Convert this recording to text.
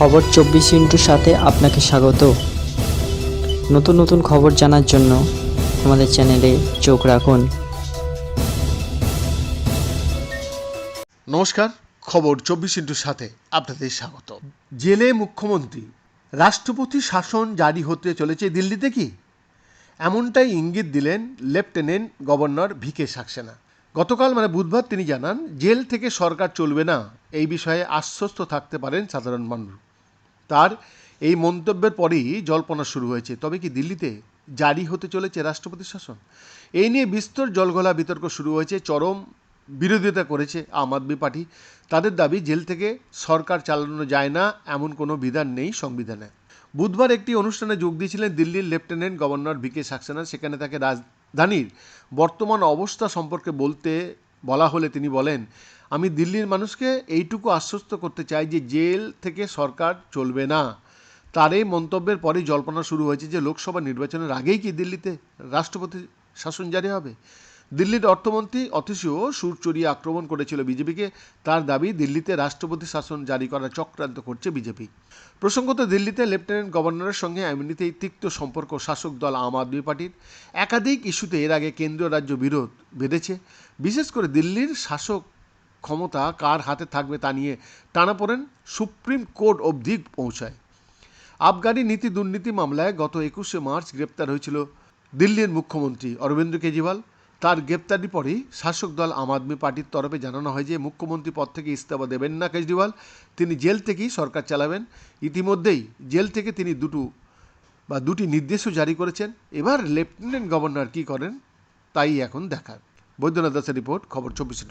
খবর চব্বিশ ইন্টুর সাথে আপনাকে স্বাগত। নতুন নতুন খবর জানার জন্য আমাদের চ্যানেলে চোখ রাখুন। নমস্কার, খবর চব্বিশ ইন্টুর সাথে আপনাদের স্বাগত। জেলে মুখ্যমন্ত্রী, রাষ্ট্রপতি শাসন জারি হতে চলেছে দিল্লিতে কি? এমনটাই ইঙ্গিত দিলেন লেফটেন্যান্ট গভর্নর ভিকে সাক্সেনা। গতকাল মানে বুধবার তিনি জানান, জেল থেকে সরকার চলবে না, এই বিষয়ে আশ্বস্ত থাকতে পারেন সাধারণ মানুষ। তার এই মন্তব্যের পরেই জল্পনা শুরু হয়েছে। তবে কি দিল্লিতে জারি হতে চলেছে রাষ্ট্রপতি শাসন? এই নিয়ে বিস্তর জলঘোলা বিতর্ক শুরু হয়েছে, চরম বিরোধিতা করেছে আম আদমি পার্টি। তাদের দাবি, জেল থেকে সরকার চালানো যায় না, এমন কোনো বিধান নেই সংবিধানে। বুধবার একটি অনুষ্ঠানে যোগ দিয়েছিলেন দিল্লির লেফটেন্যান্ট গভর্নর ভিকে সাক্সেনা। সেখানে তাকে রাজধানীর বর্তমান অবস্থা সম্পর্কে বলতে বলা হলে তিনি বলেন, আমি দিল্লির মানুষকে এইটুকু আশ্বস্ত করতে চাই যে জেল থেকে সরকার চলবে না। তার এই মন্তব্যের পরেই জল্পনা শুরু হয়েছে যে লোকসভা নির্বাচনের আগেই কি দিল্লিতে রাষ্ট্রপতি শাসন জারি হবে? দিল্লির অর্থমন্ত্রী অথচও সুর চড়িয়ে আক্রমণ করেছিল বিজেপিকে। তার দাবি, দিল্লিতে রাষ্ট্রপতি শাসন জারি করার চক্রান্ত করছে বিজেপি। প্রসঙ্গত, দিল্লিতে লেফটেন্যান্ট গভর্নরের সঙ্গে এমনিতেই তিক্ত সম্পর্ক শাসক দল আম আদমি পার্টির। একাধিক ইস্যুতে এর আগে কেন্দ্রীয় রাজ্য বিরোধ বেঁধেছে। বিশেষ করে দিল্লির শাসক ক্ষমতা কার হাতে থাকবে তা নিয়ে টানাপোড়েন সুপ্রিম কোর্ট অবধি পৌঁছায়। আবগারি নীতি দুর্নীতি মামলায় গত একুশে মার্চ গ্রেপ্তার হয়েছিল দিল্লির মুখ্যমন্ত্রী অরবিন্দ কেজরিওয়াল। তার গ্রেপ্তারি পরেই শাসক দল আম আদমি পার্টির তরফে জানানো হয় যে, মুখ্যমন্ত্রী পদ থেকে ইস্তফা দেবেন না কেজরিওয়াল। তিনি জেল থেকেই সরকার চালাবেন। ইতিমধ্যেই জেল থেকে তিনি দুটো বা দুটি নির্দেশও জারি করেছেন। এবার লেফটেন্যান্ট গভর্নর কী করেন, তাই এখন দেখার। বৈদ্যনাথ দাসের রিপোর্ট, খবর চব্বিশে